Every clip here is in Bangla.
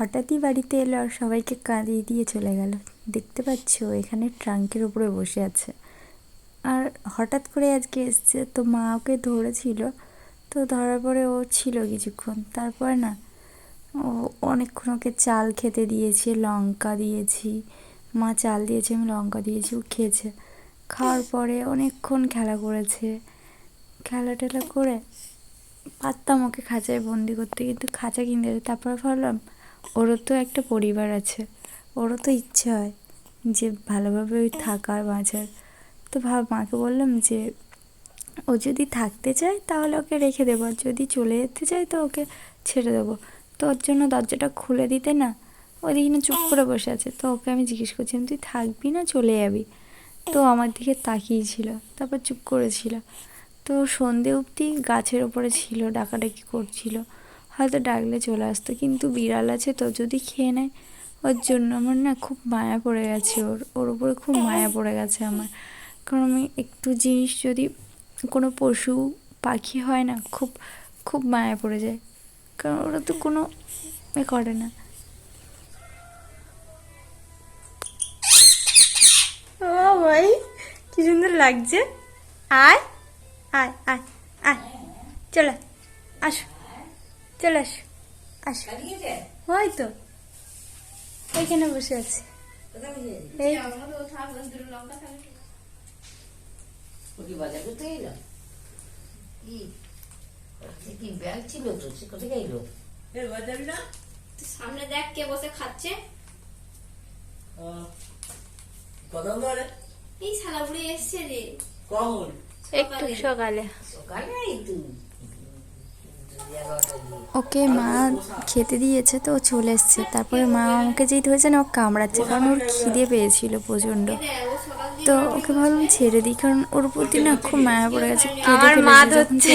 হঠাৎই বাড়িতে এলো আর সবাইকে কাঁদিয়ে দিয়ে চলে গেল। দেখতে পাচ্ছ, এখানে ট্রাঙ্কের উপরে বসে আছে। আর হঠাৎ করে আজকে এসছে, তো মা ওকে ধরেছিল, তো ধরার পরে ও ছিল কিছুক্ষণ। তারপর না, ও অনেকক্ষণ ওকে চাল খেতে দিয়েছি, লঙ্কা দিয়েছি। মা চাল দিয়েছে, আমি লঙ্কা দিয়েছি, ও খেয়েছে। খাওয়ার পরে অনেকক্ষণ খেলা করেছে। খেলা টেলা করে পারতাম ওকে খাঁচায় বন্দি করতে, কিন্তু খাঁচা কিনতে। তারপর ভাবলাম ওরও তো একটা পরিবার আছে। ওরও তো ইচ্ছে হয় যে ভালোভাবে ওই থাকার বাঁচার। তো ভাব, মাকে বললাম যে, ও যদি থাকতে চায় তাহলে ওকে রেখে দেবো। আর যদি চলে যেতে চায় তো ওকে ছেড়ে দেবো। তো ওর জন্য দরজাটা খুলে দিতে না, ওদিকে না চুপ করে বসে আছে। তো ওকে আমি জিজ্ঞেস করছিলাম, তুই থাকবি না চলে যাবি? তো আমার দিকে তাকিয়েছিল তারপর চুপ করেছিল। তো সন্ধে অবধি গাছের ওপরে ছিল, ডাকাডাকি করছিল। হয়তো ডাকলে চলে আসতো কিন্তু বিড়াল আছে তো যদি খেয়ে নেয় ওর জন্য আমার না খুব মায়া পড়ে গেছে ওর ওর উপরে খুব মায়া পড়ে গেছে আমার। কারণ আমি একটু জিনিস যদি কোনো পশু পাখি হয় না খুব খুব মায়া পড়ে যায়। কারণ ওরা তো কোনো এ করে না। ও ভাই কি সুন্দর লাগছে। আয় আয় আয় আয়। চলে আসো। চলে আসো আসো। ওই তো বসে আছে। সামনে দেখ কে বসে খাচ্ছে। এই শালা বুড়ি এসছে রে। কখন একটু সকালে। সকালে এই তো। এগারোটা দিয়ে ওকে মা খেতে দিয়েছে তো চলে এসছে। তারপরে মা আমাকে যেই ধরেছে না ও কামড়াচ্ছে কারণ ওর খিদে পেয়েছিল প্রচণ্ড। তো ওকে ভাবলাম ছেড়ে দিই কারণ ওর প্রতি না খুব মায়া পড়ে গেছে আমার মা ধরছে।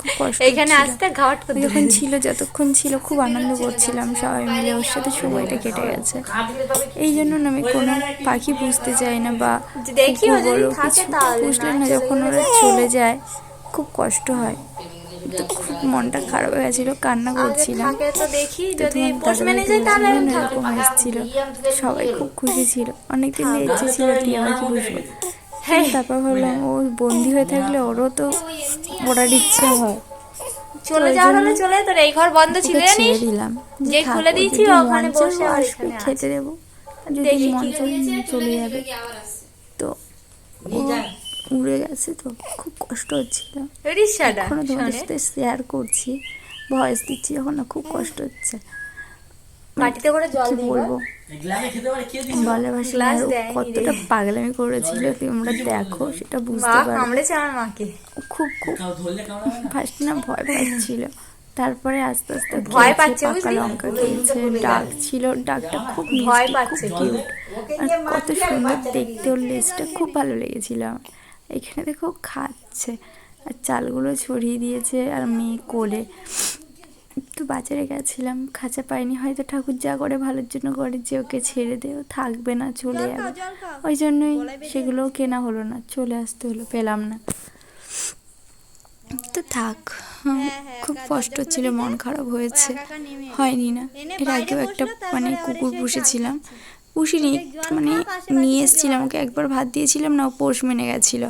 খুব কষ্ট এখানে। আসতে ঘাট যখন ছিল যতক্ষণ ছিল খুব আনন্দ করছিলাম সবাই মিলে ওর সাথে সময়টা কেটে গেছে। এই জন্য না আমি কোনো পাখি পুষতে চাই না বা দেখি বলো থাকে কিছু তাহলে না। যখন ওরা চলে যায় খুব কষ্ট হয়। তো খুব মনটা খারাপ হয়ে গেছিল কান্না করছিলাম। তো দেখি তো যদি তোমার না, এরকম এসেছিল সবাই খুব খুশি ছিল। অনেকদিন ইচ্ছে ছিল টিয়া পাখি পুষবো হ্যাঁ। তারপর ভাবলাম ও বন্দি হয়ে থাকলে ওরও তো ওড়ার ইচ্ছে হয়। চলে যাওয়ার হলে চলে যেত রে, এই ঘর বন্ধ ছিল ছেড়ে জানিস? দিলাম। যে খুলে দিয়েছি ওখানে বসে আসবে, খেতে দেবো। যদি দেখি মন চলে যাবে। তো উড়ে গেছে তো খুব কষ্ট হচ্ছিল। এখনও তোমাদের সাথে শেয়ার করছি ভয়েস দিচ্ছি যখন না খুব কষ্ট হচ্ছে। বাটিতে করে জল দিই বলব? ভালোবাসা কতটা পাগলামি করেছিল তোমরা দেখো সেটা বুঝতে পারো। কামড়েছে আমার মাকে খুব খুব ফার্স্ট না ভয় পাচ্ছিল। তারপরে আস্তে আস্তে ভয় পাচ্ছে পাকা লঙ্কা খেয়েছে ডাক ছিল ডাকটা খুব ভয় পাচ্ছে। কিউট আর কত সুন্দর দেখতে ওর লেজটা খুব ভালো লেগেছিল আমার। এখানে দেখো খাচ্ছে। আর চালগুলো ছড়িয়ে দিয়েছে আর মেয়ে কোলে। একটু বাজারে গেছিলাম খাঁচা পাইনি হয়তো ঠাকুর যা করে ভালোর জন্য করে যে ওকে ছেড়ে দে ও থাকবে না চলে যাবে। ওই জন্যই সেগুলোও কেনা হলো না চলে আসতে হলো পেলাম না। তো থাক খুব কষ্ট ছিল মন খারাপ হয়েছে। হয়নি না। এর আগেও একটা মানে কুকুর পুষেছিলাম পুষিনি মানে নিয়ে এসেছিলাম ওকে একবার ভাত দিয়েছিলাম না ও পোষ মেনে গেছিল।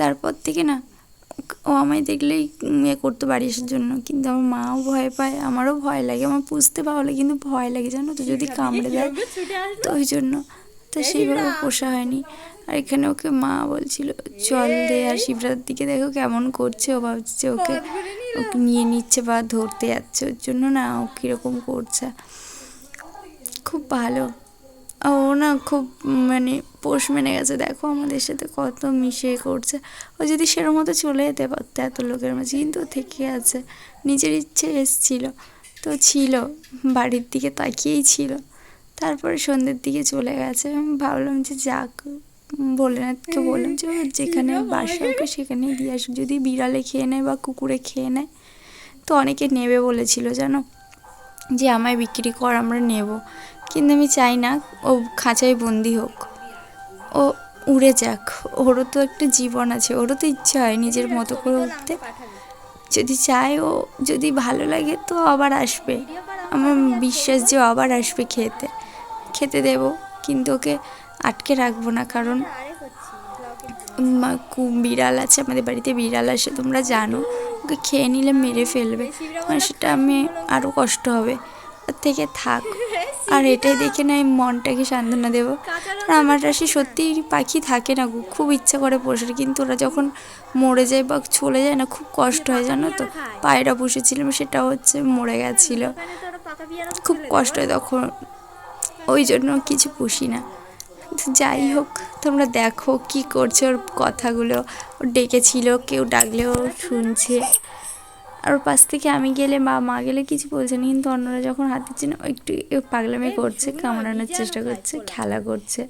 তারপর থেকে না ও আমায় দেখলেই ইয়ে করতো বাড়ি আসার জন্য কিন্তু আমার মাও ভয় পায় আমারও ভয় লাগে আমার পুষতে পারলে কিন্তু ভয় লাগে জানো তো যদি কামড়ে দেয়। তো ওই জন্য তো সেইভাবে পোষা হয়নি। আর এখানে ওকে মা বলছিল জল দে আর শিবরাতের দিকে দেখো কেমন করছে ও ভাবছে ওকে ওকে নিয়ে নিচ্ছে বা ধরতে যাচ্ছে ওর জন্য না ও কীরকম করছে। খুব ভালো। ও না খুব মানে পোষ মেনে গেছে। দেখো আমাদের সাথে কত মিশে করছে। ও যদি সেরকম মতো চলে যেতে পারতো এত লোকের মাঝে, কিন্তু থেকে আছে। নিজের ইচ্ছে এসছিল। তো ছিল, বাড়ির দিকে তাকিয়েই ছিল। তারপরে সন্ধ্যের দিকে চলে গেছে। আমি ভাবলাম যে যাক বলে ভোলেনাথকে বললাম যে যেখানে বাসা ওকে সেখানেই দিয়ে আসুক। যদি বিড়ালে খেয়ে নেয় বা কুকুরে খেয়ে নেয়, তো অনেকে নেবে বলেছিল, জানো? যে আমায় বিক্রি কর, আমরা নেব। কিন্তু আমি চাই না ও খাঁচায় বন্দি হোক। ও উড়ে যাক। ওরও তো একটা জীবন আছে। ওরও তো ইচ্ছা হয় নিজের মতো করে উঠতে। যদি চায় ও, যদি ভালো লাগে তো আবার আসবে। আমার বিশ্বাস যে আবার আসবে খেতে। খেতে দেব, কিন্তু ওকে আটকে রাখব না, কারণ বিড়াল আছে আমাদের বাড়িতে, বিড়াল আসে, তোমরা জানো। ওকে খেয়ে নিলে মেরে ফেলবে। সেটা আমি, আরও কষ্ট হবে। ওর থেকে থাক। আর এটাই দেখে না মনটাকে সান্ত্বনা দেবো। আর আমার রাশি সত্যি পাখি থাকে না খুব ইচ্ছা করে পোষার কিন্তু ওরা যখন মরে যায় বা চলে যায় না, খুব কষ্ট হয়, জানো তো? পায়রা পুষেছিলাম, সেটা হচ্ছে মরে গেছিল। খুব কষ্ট হয় তখন, ওই জন্য কিছু পুষি না। যাই হোক, তোমরা দেখো কি করছে ওর কথাগুলো। ডেকেছিল, কেউ ডাকলেও শুনছে। আর ওর পাশ থেকে আমি গেলে বা মা গেলে কিছু বলছে না কিন্তু অন্যরা যখন হাতের ও একটু পাগলামি করছে কামড়ানোর চেষ্টা করছে খেলা করছে।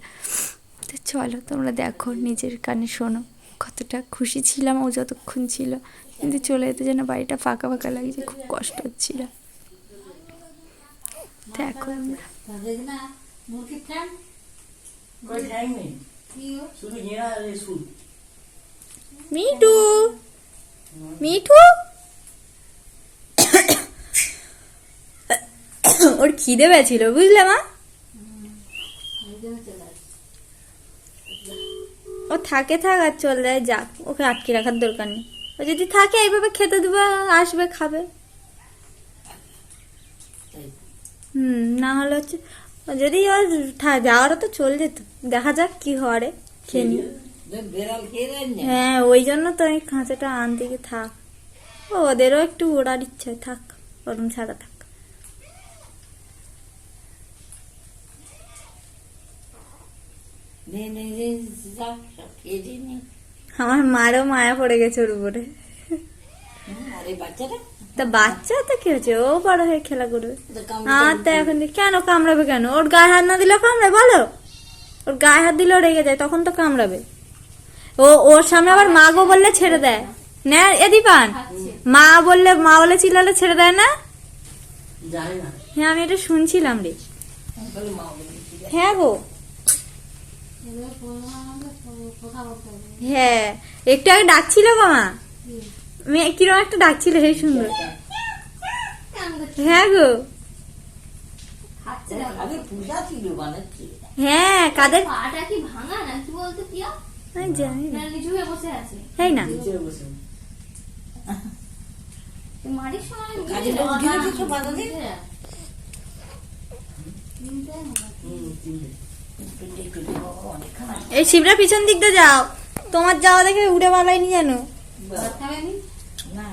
তো চলো তোমরা দেখো নিজের কানে শোনো। কতটা খুশি ছিলাম ও যতক্ষণ ছিল কিন্তু চলে যেতে যেন বাড়িটা ফাঁকা ফাঁকা লাগছে খুব কষ্ট হচ্ছিল। দেখো আমরা মিঠু! মিঠু! ওর খিদে পেয়েছিল বুঝলে মা। ও থাকে থাক আর চল যায় যাক ওকে আটকে রাখার দরকার নেই। ও যদি থাকে এইভাবে খেতে দেবো আসবে খাবে। হুম না হলে হচ্ছে যদি ওর যাওয়ারও তো চল যেত দেখা যাক কি হরে খেয়ে নি হ্যাঁ ওই জন্য তো এই খাঁচাটা আনতে গিয়ে থাক। ওদেরও একটু ওড়ার ইচ্ছে, থাক ওরম ছাড়া থাক। আমার মারও মায়া পড়ে গেছে ওর উপরে। তা বাচ্চা তো কি হচ্ছে ও বড় হয়ে খেলা করবে। আর তো এখন কেন কামড়াবে কেন? ওর গায়ে হাত না দিলে কামড়াবে বলো? ওর গায়ে হাত দিলেও রেগে যায়, তখন তো কামড়াবে। ও, ওর সামনে আবার মা গো বললে ছেড়ে দেয়। না এদি পান মা বললে মা বলে চিল্লালে ছেড়ে দেয় না? হ্যাঁ আমি এটা শুনছিলাম রে। হ্যাঁ গো। হ্যাঁ একটু আগে ডাকছিল গো মা। মেয়ে কিরম একটা ডাকছিল সেই সুন্দর। হ্যাঁ গো। খাচ্ছে দেখো। আগে পূজা ছিল বানাচ্ছি হ্যাঁ কাদের পাটা কি ভাঙা না কি বলতো আমি জানি না। না বসে আছে। এই না? অনেকখানা এই শিবরা পিছন দিক দিয়ে যাও তোমার যাওয়া দেখে উড়ে পালাইনি জানো না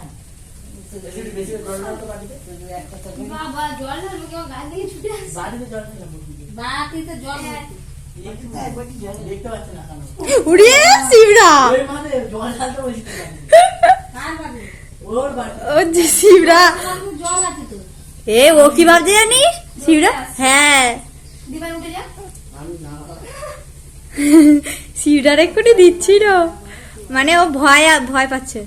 একটু বেশি করে জল দাও তো বাড়িতে শুধু একটা তো বলি, বাবা জল ঢালবে কেউ? গায়ে থেকে ছুটে আসছে। বাড়িতে জল নেই না না তুই তো জল ভর্তি। একবারটি জল দেখতে পাচ্ছে না কেন? উড়িয়ে শিবরা! ও শিবরা। এ, ও কি শিবরা? হ্যাঁ। দিচ্ছিল। মানে ও ভয় ভয় পাচ্ছে।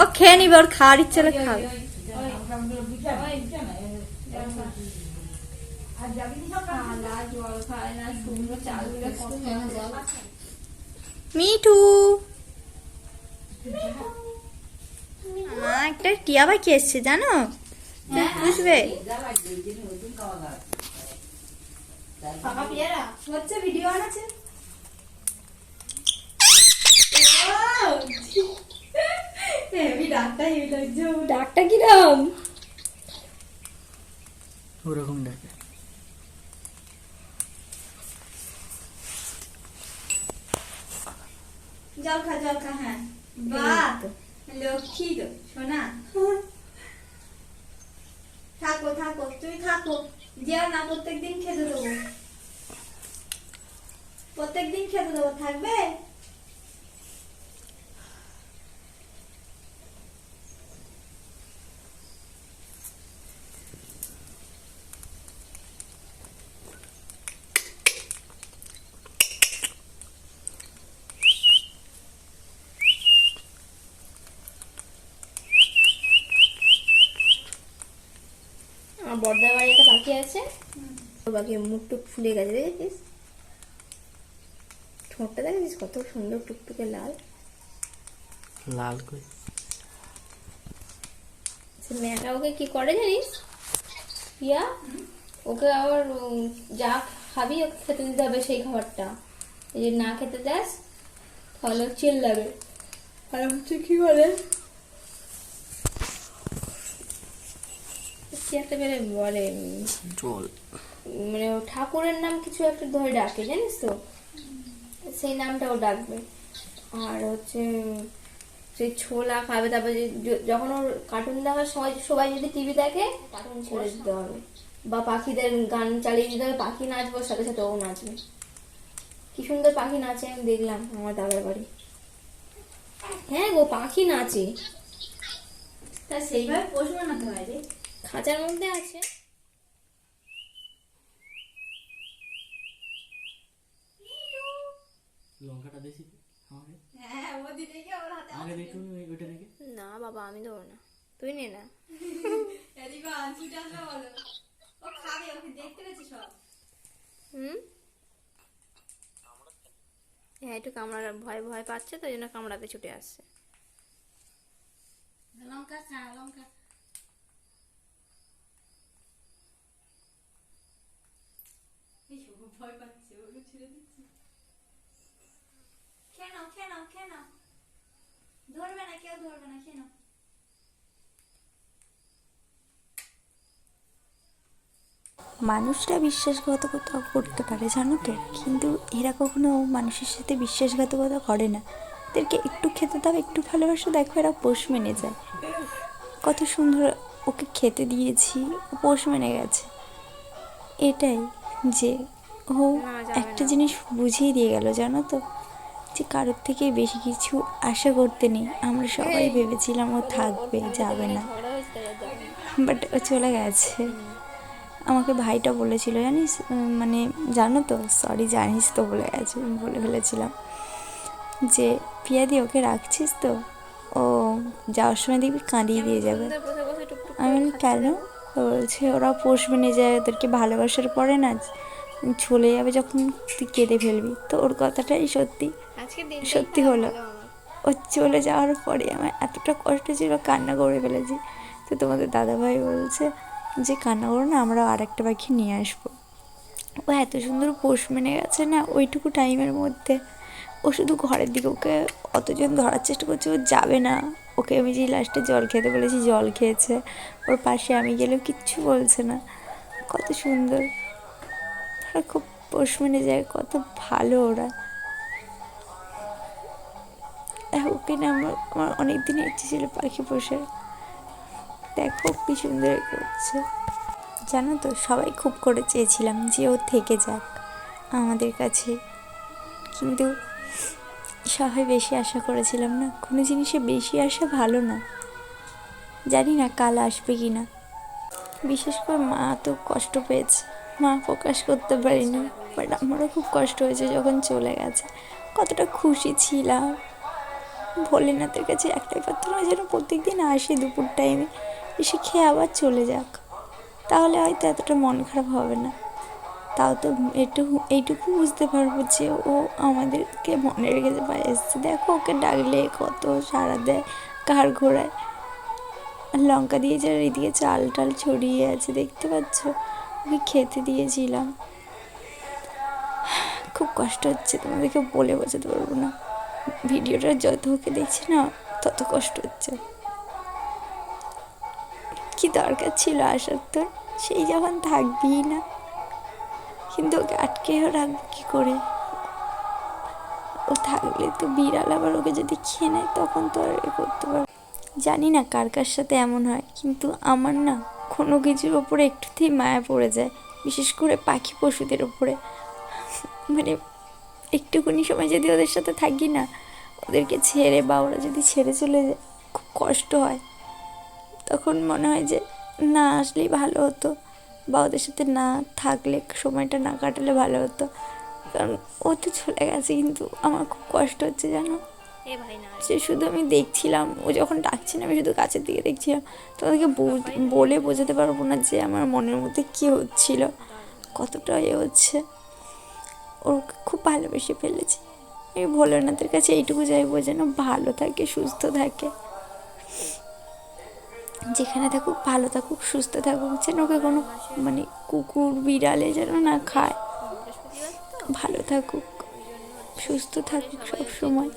ও খেয়ে নিবে, ওর খাওয়ার ইচ্ছে খাবে। মিঠু। মা একটা টিয়া পাখি এসছে জানো? বুঝবে? ফাঁকা পেয়ারা হচ্ছে ভিডিও আনাচ্ছে ডাকটা কিরম? ওরকম ডাকে। জল খা জল খা হ্যাঁ বা লক্ষ্মী তো শোনা থাকো থাকো তুমি থাকো। যেও না প্রত্যেকদিন খেতে দেবো। প্রত্যেকদিন খেতে দেবো থাকবে? আমার বর্দার বাড়ি একটা পাখি আছে। পাখি মুখ টুক ফুলে গেছে দেখেছিস? ঠোঁটটা দেখেছিস? কত সুন্দর টুকটুকে লাল। লাল কই? মেয়েটা ওকে কি করে জানিস? পিয়া ওকে আবার যা খাবি ওকে খেতে দিতে হবে সেই খাবারটা। এই যে না খেতে দেস তাহলে চিল্লাবে। আর হচ্ছে কি বলে কি একটা বেড়ে বলে জল মানে ও ঠাকুরের নাম কিছু একটা ধরে ডাকে জানিস তো? সেই নামটা ও ডাকবে। আর হচ্ছে সেই ছোলা খাবে তারপরে যখন ওর কার্টুন দেখার সময় সবাই যদি টিভি দেখে কার্টুন ছেড়ে দিতে হবে। বা পাখিদের গান চালিয়ে দিতে হবে পাখি নাচবে সাথে সাথে ও নাচবে। কি সুন্দর পাখি নাচে আমি দেখলাম আমার দাদার বাড়ি। হ্যাঁ গো পাখি নাচে। তা সেইভাবে পোষ বানাতে হয় রে। খাঁচার মধ্যে আছে। লঙ্কাটা বেশি দে আমাকে। হ্যাঁ না বাবা আমি দেবো না। তুই নে না। হুম? হ্যাঁ একটু কামড়ার ভয় ভয় পাচ্ছে তো ওই জন্য কামড়াতে ছুটে আসছে। লঙ্কা খা লঙ্কা। এই শুভ ভয় মানুষরা বিশ্বাসঘাতকতা করতে পারে, জানো তো? কিন্তু এরা কখনো মানুষের সাথে বিশ্বাসঘাতকতা করে না। এদেরকে একটু খেতে দাও, একটু ভালোবাসা, দেখো এরা পোষ মেনে যায়। কত সুন্দর ওকে খেতে দিয়েছি পোষ মেনে গেছে। এটাই। যে ও একটা জিনিস বুঝিয়ে দিয়ে গেল জানো তো? যে কারোর থেকে বেশি কিছু আশা করতে নেই। আমরা সবাই ভেবেছিলাম ও থাকবে যাবে না। বাট ও চলে গেছে। আমাকে ভাইটা বলেছিল জানিস? মানে জানো তো? সরি জানিস তো বলে গেছে বলে ফেলেছিলাম। যে পিয়াদি ওকে রাখছিস তো? ও যাওয়ার সময় দেখবি কাঁদিয়ে দিয়ে যাবে। আমি বলি কেন? ও বলছে। ওরা পোষ মেনে যায় ওদেরকে ভালোবাসার পরে না চলে যাবে যখন তুই কেঁদে ফেলবি। তো ওর কথাটাই সত্যি। সত্যি হলো। ও চলে যাওয়ার পরে আমার এতটা কষ্ট ছিল কান্না করে ফেলেছি। তো তোমাদের দাদাভাই বলছে যে কান্না করো না আমরা আর একটা পাখি নিয়ে আসব। ও এত সুন্দর পোষ মেনে গেছে না ওইটুকু টাইমের মধ্যে। ও শুধু ঘরের দিকে ওকে অতজন ধরার চেষ্টা করছে ও যাবে না। ওকে আমি যে লাস্টে জল খেতে বলেছি, জল খেয়েছে। ওর পাশে আমি গেলেও কিচ্ছু বলছে না। কত সুন্দর। ওরা খুব পোষ মেনে যায়, কত ভালো ওরা। ওকে না আমার আমার অনেক দিনের ইচ্ছে ছিল পাখি পোষার। দেখো কি সুন্দর করছে। জানো তো, সবাই খুব করে চেয়েছিলাম যে ও থেকে যাক আমাদের কাছে। কিন্তু সবাই বেশি আশা করেছিলাম না। কোনো জিনিসে বেশি আশা ভালো না। জানি না কাল আসবে কি না। বিশেষ করে মা তো কষ্ট পেয়েছে। মা প্রকাশ করতে পারিনি বাট আমারও খুব কষ্ট হয়েছে যখন চলে গেছে। কতটা খুশি ছিলাম। ভোলেনাথের কাছে একটাই প্রার্থনা যেন প্রত্যেক দিন আসে দুপুর টাইমে এসে খেয়ে আবার চলে যাক। তাহলে হয়তো এতটা মন খারাপ হবে না। তাও তো একটু এইটুকু বুঝতে পারব যে ও আমাদেরকে মনে রেখেছে, বা এসছে। দেখো, ওকে ডাকলে কত সাড়া দেয়, কার ঘোড়ায়। আর লঙ্কা দিয়ে যারা এদিকে চাল টাল ছড়িয়ে আছে, দেখতে পাচ্ছ? ওকে খেতে দিয়েছিলাম। খুব কষ্ট হচ্ছে, তোমাদেরকে বলে বোঝাতে পারব না। ভিডিওটা যত ওকে দেখছি না, তত কষ্ট হচ্ছে। কি দরকার ছিল আসার তোর? সেই যখন থাকবিই না। কিন্তু ওকে আটকেও রাখব কী করে? ও থাকলে তো বিড়াল আবার ওকে যদি খেয়ে নেয়, তখন তো আর এ করতে পারব জানি না কার কার সাথে এমন হয়, কিন্তু আমার না কোনো কিছুর ওপরে একটুতেই মায়া পড়ে যায়, বিশেষ করে পাখি পশুদের ওপরে। মানে একটুখানি সময় যদি ওদের সাথে থাকি না, ওদেরকে ছেড়ে বা ওরা যদি ছেড়ে চলে যায়, খুব কষ্ট হয়। তখন মনে হয় যে না, আসলেই ভালো হতো। বা ওদের সাথে না থাকলে সময়টা না কাটালে ভালো হতো। কারণ ও তো চলে গেছে কিন্তু আমার খুব কষ্ট হচ্ছে জানো? এ সে শুধু আমি দেখছিলাম ও যখন ডাকছে না আমি শুধু কাছের দিকে দেখছিলাম। তোমাদেরকে বল- বলে বোঝাতে পারব না যে আমার মনের মধ্যে কী হচ্ছিল কতটা এ হচ্ছে। ওকে খুব ভালোবেসে ফেলেছি। এই ভোলেনাথের কাছে এইটুকু চাইব যেন ভালো থাকে সুস্থ থাকে। যেখানে থাকুক, ভালো থাকুক, সুস্থ থাকুক, যেন ওকে কোনো মানে কুকুর, বিড়ালে যেন না খায়। ভালো থাকুক, সুস্থ থাকুক সব সময়।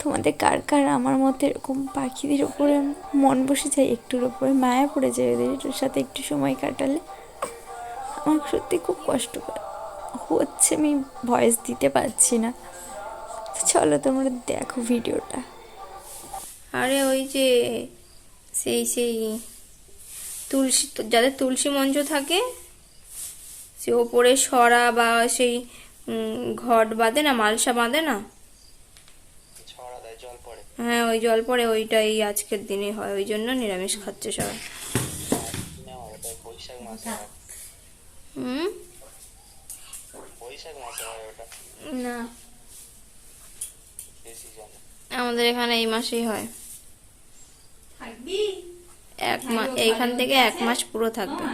তোমাদের কার কার আমার মতো এরকম পাখিদের উপরে মন বসে যায়, একটুর উপরে মায়া পড়ে যায়, ওদের সাথে একটু সময় কাটালে? আমার সত্যি খুব কষ্ট হচ্ছে আমি ভয়েস দিতে পারছি না। চলো তোমরা দেখো ভিডিওটা আরে ওই যে সেই সেই তুলসী যাদের তুলসী মঞ্চ থাকে সে ওপরে সরা বা সেই ঘট বাঁধে না মালসা বাঁধে না? হ্যাঁ ওই জল পড়ে ওইটাই আজকের দিনে হয় ওই জন্য নিরামিষ খাচ্ছে সবাই। হুম? না। আমাদের এখানে এই মাসেই হয়। এক মাস এইখান থেকে এক মাস পুরো থাকবে।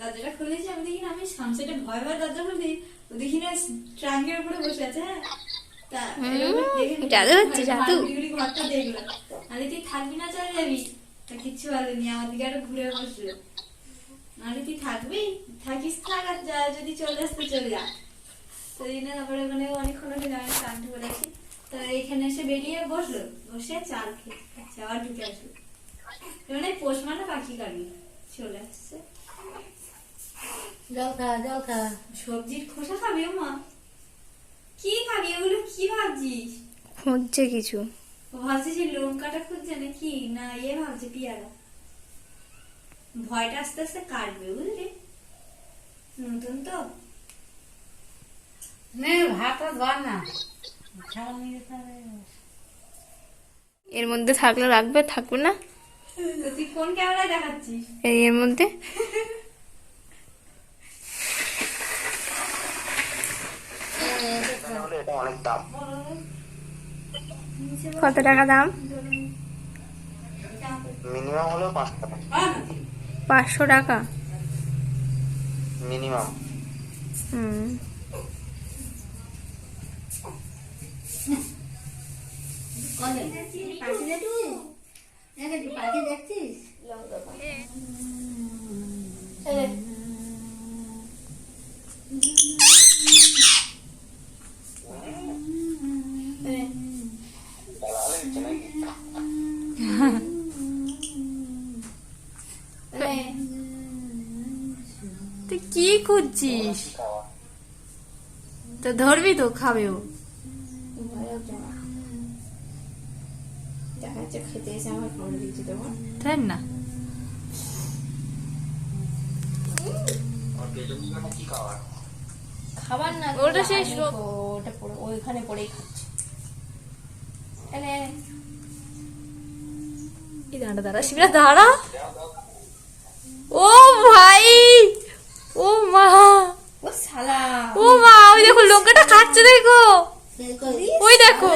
দরজাটা খুলেছি আমি দেখি আমি সামসেটে ভয় ভয় দরজা খুলি দেখি না ট্রাঙ্কের উপরে বসে আছে হ্যাঁ? তা এরকম দেখে নি- জাদু হচ্ছে, জাদু। ঘুরি ঘুরি ঘরটা দেখল। আরে তুই থাকবি না চলে যাবি। কিচ্ছু বলেনি আমার দিকে আরও ঘুরে বসল। আরে তুই থাকবি? থাকিস থাক আর যা যদি চলে আসতে চলে যা। তো এই না তারপরে ওখানে অনেকক্ষণ ওখানে আমি স্নান করেছি তো এখানে এসে বেরিয়ে বসল বসে চাল খেয়ে আচ্ছা আবার ঢুকে আসলো। মানে পোষ মানে পাখি কাটবে চলে আসছে। জল খা জল খা। সবজির খোসা খাবি মা? কি খাবি? এগুলো কি ভাবছিস? হচ্ছে কিছু। যে লঙ্কাটা খুঁজছে না কি না ইয়ে ভাবছে পিয়ারা। ভয়টা আস্তে আস্তে কাটবে বুঝলি? নতুন তো। এর মধ্যে থাকলে রাখবে থাকবে না। তুই কোন ক্যামেরায় দেখাচ্ছিস? এই এর মধ্যে? কত টাকা দাম? মিনিমাম হলো পাঁচ টাকা। পাঁচশো টাকা? মিনিমাম। হুম। কলে দেখছিস? তুই কি খুঁজছিস? তো ধরবি তো খাবে ও দেখা যাচ্ছে খেতে এসে আমার ফোন দিয়েছি তোমার তাই না? খাবার খাবার না ওটা সেই ও- ওটা পড়ে ওইখানে পড়েই খাচ্ছে। এনে দাঁড়া দাঁড়া শিবরা দাঁড়া। ও ভাই! ও মা! ও শালা। ও মা ওই দেখো লঙ্কাটা খাচ্ছে দেখো। ওই দেখো।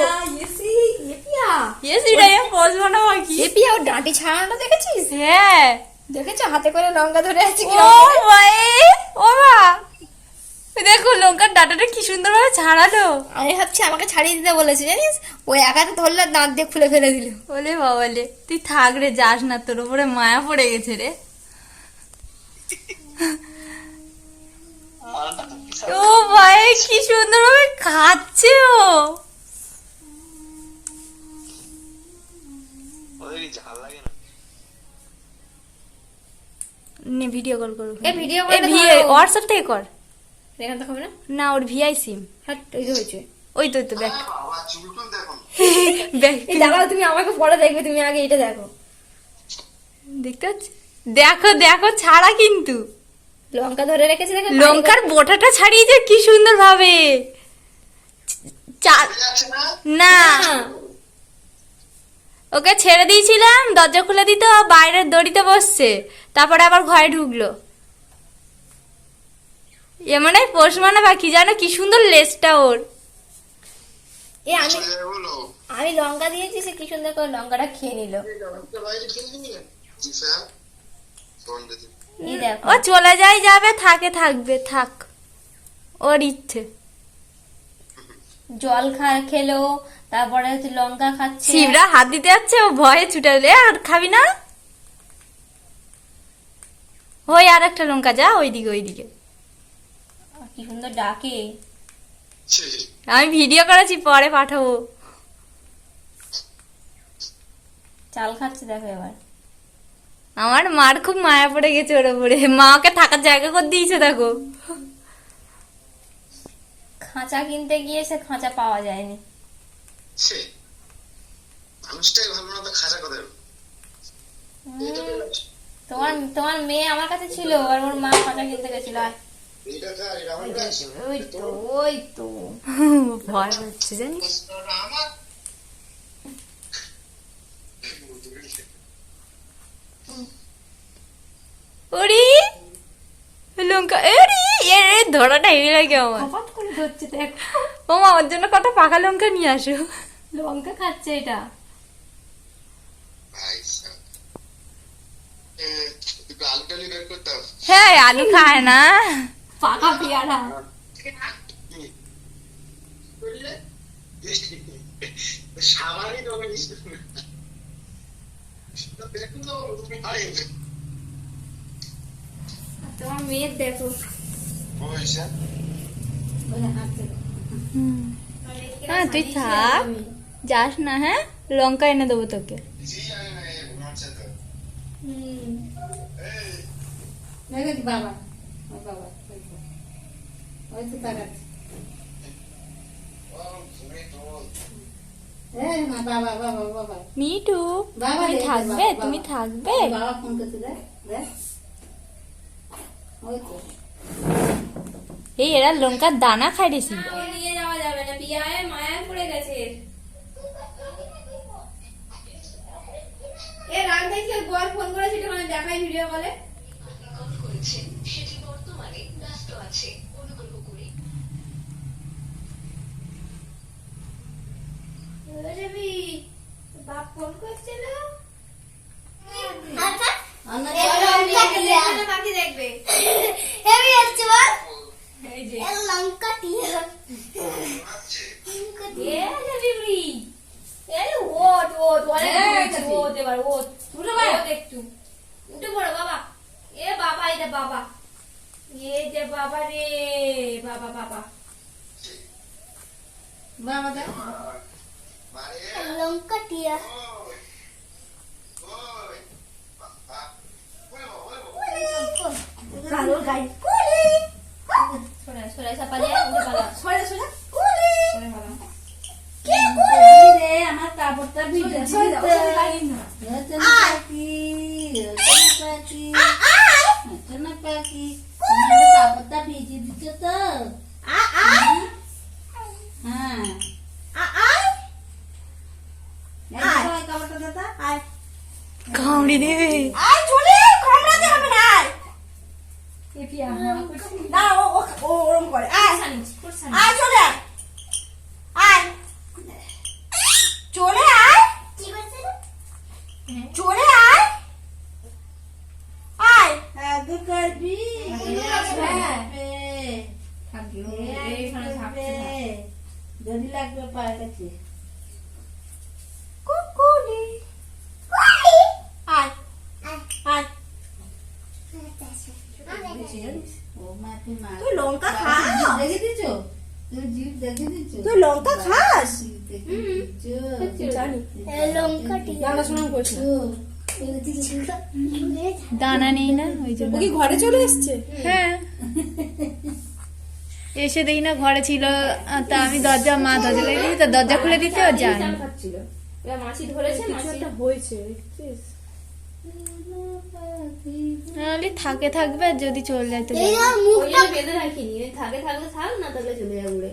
এ ও ডাঁটি ছাড়ানোটা দেখেছিস? হ্যাঁ। দেখেছ? হাতে করে লঙ্কা ধরে আছে কি ও ও মা। দেখো লঙ্কার ডাটাটা কি সুন্দর ভাবে ছাড়ালো। আমি ভাবছি আমাকে ছাড়িয়ে দিতে বলেছে জানিস? ওই একাতে ধরলে দাঁত দিয়ে খুলে ফেলে দিল। বলে বাবালে তুই থাক রে যাস না তোর উপরে মায়া পড়ে গেছে রে ও কি সুন্দর ভাবে খাচ্ছে ও না? নে ভিডিও কল করো। এ ভিডিও এ ভিএ হোয়াটসঅ্যাপ থেকে কর। থেকে না? না ওর ভিআই সিম হাট ওই যে হয়েছে। ওই তো ওই তো ব্যাক দাঁড়াও তুমি আমাকে পরে দেখবে তুমি আগে এটা দেখো। দেখতে পাচ্ছি? দেখো দেখো ছাড়া কিন্তু। লঙ্কা ধরে রেখেছে দেখো লঙ্কার বোটাটা ছাড়িয়েছে কি সুন্দর ভাবে না? না। ওকে ছেড়ে দিয়েছিলাম দরজা খুলে দিত বাইরের দড়িতে বসছে। তারপরে আবার ঘরে ঢুকলো। এ মানে পোষ মানে বা কি জানো? কি সুন্দর লেজটা ওর। এ আমি বলো আমি লঙ্কা দিয়েছি সে কি সুন্দর করে লঙ্কাটা খেয়ে নিল। ও চলে যায় যাবে থাকে থাকবে থাক। ওর ইচ্ছে। জল খা খেলো তারপরে হচ্ছে লঙ্কা খাচ্ছে। শিবরা হাত দিতে যাচ্ছে ও ভয়ে ছুটে আর খাবি না? ওই আর একটা লঙ্কা যা ওইদিকে ওইদিকে। কি সুন্দর ডাকে। আমি ভিডিও করেছি পরে পাঠাবো। চাল খাচ্ছে দেখো এবার। আমার মার খুব মায়া পড়ে গেছে ওর উপরে। মা ওকে থাকার জায়গা করে দিয়েছে দেখো। খাঁচা কিনতে গিয়ে সে খাঁচা পাওয়া যায়নি। মানুষটাই ভালো না তো খাঁচা কোথায়? তোমার তোমার মেয়ে আমার কাছে ছিল আর ওর মা খাঁচা কিনতে গেছিল ওই তো ওই তো। ভয় হচ্ছে জানিস? ওরি? লঙ্কা এরি এ রে ধরাটা হেভি লাগে আমার। হঠাৎ করে ধরছে দেখো। ও মা ওর জন্য কটা পাকা লঙ্কা নিয়ে আসো। লঙ্কা খাচ্ছে এটা। হ্যাঁ আলু খায় না। পাকা পেয়ারা। বুঝলে? সাবানই দোকান দেখুন তো তুমি আরে তোমার মেয়ের দেখো পয়সা হ্যাঁ তুই থাক যাস না হ্যাঁ লঙ্কা এনে দেবো তোকে জি আরে না মারছে তো হুম এই বাবা ও বাবা ওই তো তাকাচ্ছে ও তুমি তো এই মা বাবা বাবা বাবা মিটু বাবা তুমি রে, থাকবে বাবা, তুমি বাবা। থাকবে বাবা ফোন করতে দেখ দেখ ওই তো এই এরা লঙ্কার দানা খাই রে নিয়ে যাওয়া যাবে না পিয়ায় মায়া পড়ে গেছে। এ রান থেকে বল ফোন করেছিল মানে দেখাই ভিডিও বলে। রবি বাপ ফোন করছিল অন্য বাকি দেখবে। এই যে। এ রবি এই ওট ওট অনেক ওট এবার ওট। উঠে পড়ো একটু। উঠে পড়ো বাবা। এ বাবা এটা বাবা। এ যে বাবা রে বাবা বাবা। বাবা লঙ্কা টিয়া ওই ওই বাবা ওই কালো গাই সরে সরে সাপা যায় উঠে পালা সরে সরে সরে পালা রে আমার কাপড়টা ভিজে সরে যাও, সরে যাও। রচনা পাখি রচনা পাখি রচনা পাখি আমার কাপড়টা ভিজে দিচ্ছ তো হ্যাঁ এই দেখো, এই কাপড়টা কামড়ি দেবে আয় চলে কামড়াতে হবে না না ও ওরম করে আয় আয় চলে আয় চলে আয় আয় আগে করবি হ্যাঁ। থাকবে হ্যাঁ, এইখানে থাকছে না। দড়ি লাগবে পায়ের কাছে কুকুলি আয় আয় ও মা তুই মা তুই লঙ্কা বাবা, খাস? তুই জিভ দেখে দিছো তুই জিভ দেখে দিছো তুই লঙ্কা খাস? জিভ দেখে দিছো জানি লঙ্কা গানা শোনা করিস না দানা নেই না ওই জন্য ও কি ঘরে চলে এসছে? হ্যাঁ। এসে দেখি না ঘরে ছিল তা আমি দরজা মা দরজা লাগিয়ে দিয়েছি, তা দরজা খুলে দিতে ও যায় এবার মাছি ধরেছে মাছি হয়েছে নাহলে থাকে থাকবে আর যদি চলে যায় তো। ওই বেঁধে রাখিনি থাকে থাকলে থাক না থাকলে চলে যাবে উড়ে।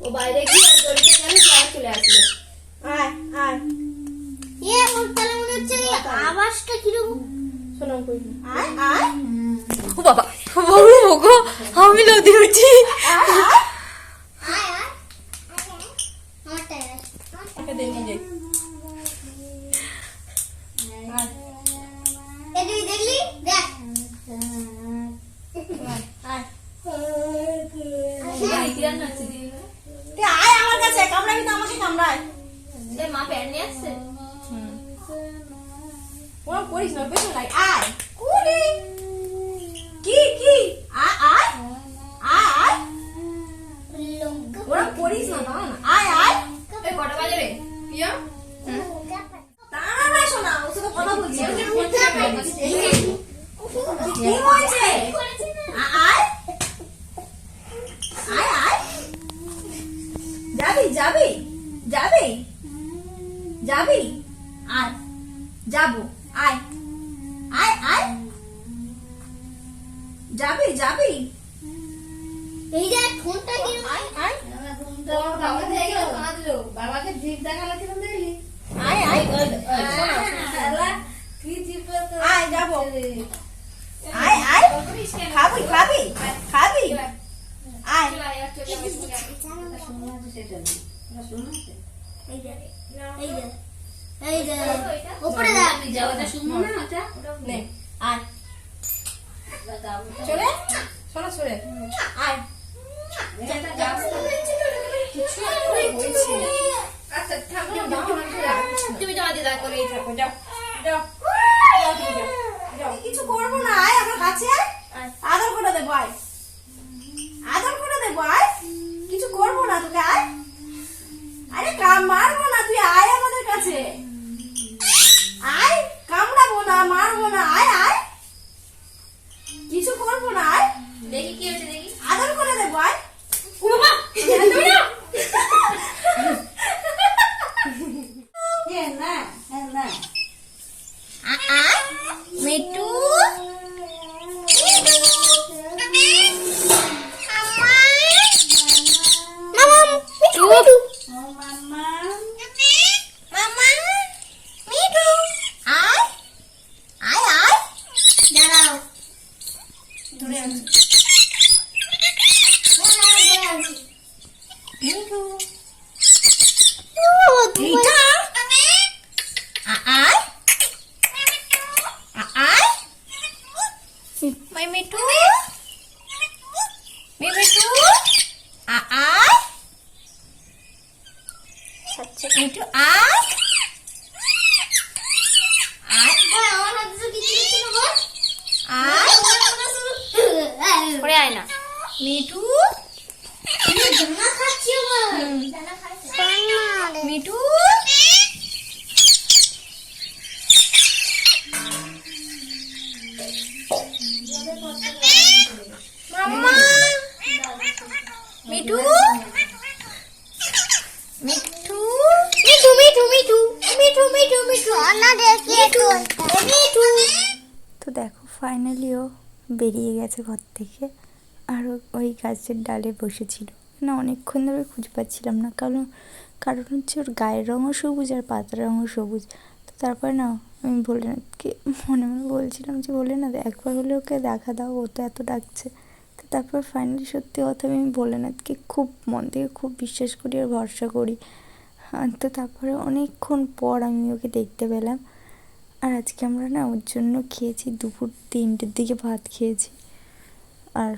ও বাইরে গিয়ে দড়িতে গেলে চলে আসবে। আয় আয়। কীরকম শোনাম কই আয় আয় ও বাবা বড় ওগো আমি আমার কাছে কামড়াবি তো আমাকে কামড়ায়। মা প্যান্ট নিয়ে আসছে? ওরা করিস না বেশি লাগে আয় কুড়ি কি কি আয় আয় আয় আয় ওরা করিস না না আয় আয় এই কটা বাজে রে? পিয়া দাঁড়া না শোনা ওর সাথে কথা বলছি কি হয়েছে আ- আয় আয় আয় যাবি যাবি যাবি যাবি আয় যাব আয় আয় আয় যাবি যাবি এই যে ফোনটা কি আয় আয় বাবা দেখল কাঁদলো বাবাকে জিভ দেখাল কিরম দেখলি আয় আয় শালা, কি জিভ করতো আয় যাব আয় আয় খাবি খাবি খাবি আয় এই যে এই যে এই যে উপরে দেখ নে আয় চলে? শোনো চলে। আয়। তুমি যাও দিদা করেই থাকো যাও। যাও যাও তুমি যাও। যাও। কিছু করব না আয় আমার কাছে আয়। আদর করে দেবো আয়। আদর করে দেবো আয়। কিছু করব না তোকে আয়। আরে কাম মারবো না তুই আয় আমাদের কাছে। আয় কামড়াবো না মারবো না আয় আয়। করব না দেখি কি হয়েছে দেখি। আদর করে দেবো আয় মিটু মামা মিটু মামা মিটু আয় আয় আয় দাঁড়াও দূরে আছো মিটু মিঠা আয় আয় Mày mày trú Mày mày trú À ai Mày trú ai Ai Ai পরে আয় না মিঠু মিঠু মাম্মা মিঠু? মিঠু? মিঠু মিঠু মিঠু মিঠু মিঠু মিঠু না দেখি মিঠু মিঠু। তো দেখো ফাইনালিও বেরিয়ে গেছে ঘর থেকে। আর ওই গাছের ডালে বসেছিল। না অনেকক্ষণ ধরে খুঁজে পাচ্ছিলাম না। কারণ কারণ হচ্ছে ওর গায়ের রঙও সবুজ আর পাতার রঙও সবুজ। তো তারপরে না আমি ভোলেনাথকে মনে মনে বলছিলাম যে বলে না একবার হলে ওকে দেখা দাও ও তো এত ডাকছে। তারপর ফাইনালি সত্যি কথা আমি ভোলেনাথকে খুব মন থেকে খুব বিশ্বাস করি আর ভরসা করি। তো তারপরে অনেকক্ষণ পর আমি ওকে দেখতে পেলাম। আর আজকে আমরা না ওর জন্য খেয়েছি দুপুর তিনটের দিকে ভাত খেয়েছি। আর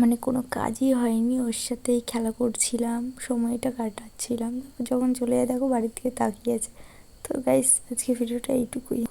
মানে কোনো কাজই হয়নি, ওর সাথেই খেলা করছিলাম, সময়টা কাটাচ্ছিলাম। যখন চলে যায় দেখো বাড়ির দিকে তাকিয়ে আছে। তো গাইস আজকে ভিডিওটা এইটুকুই।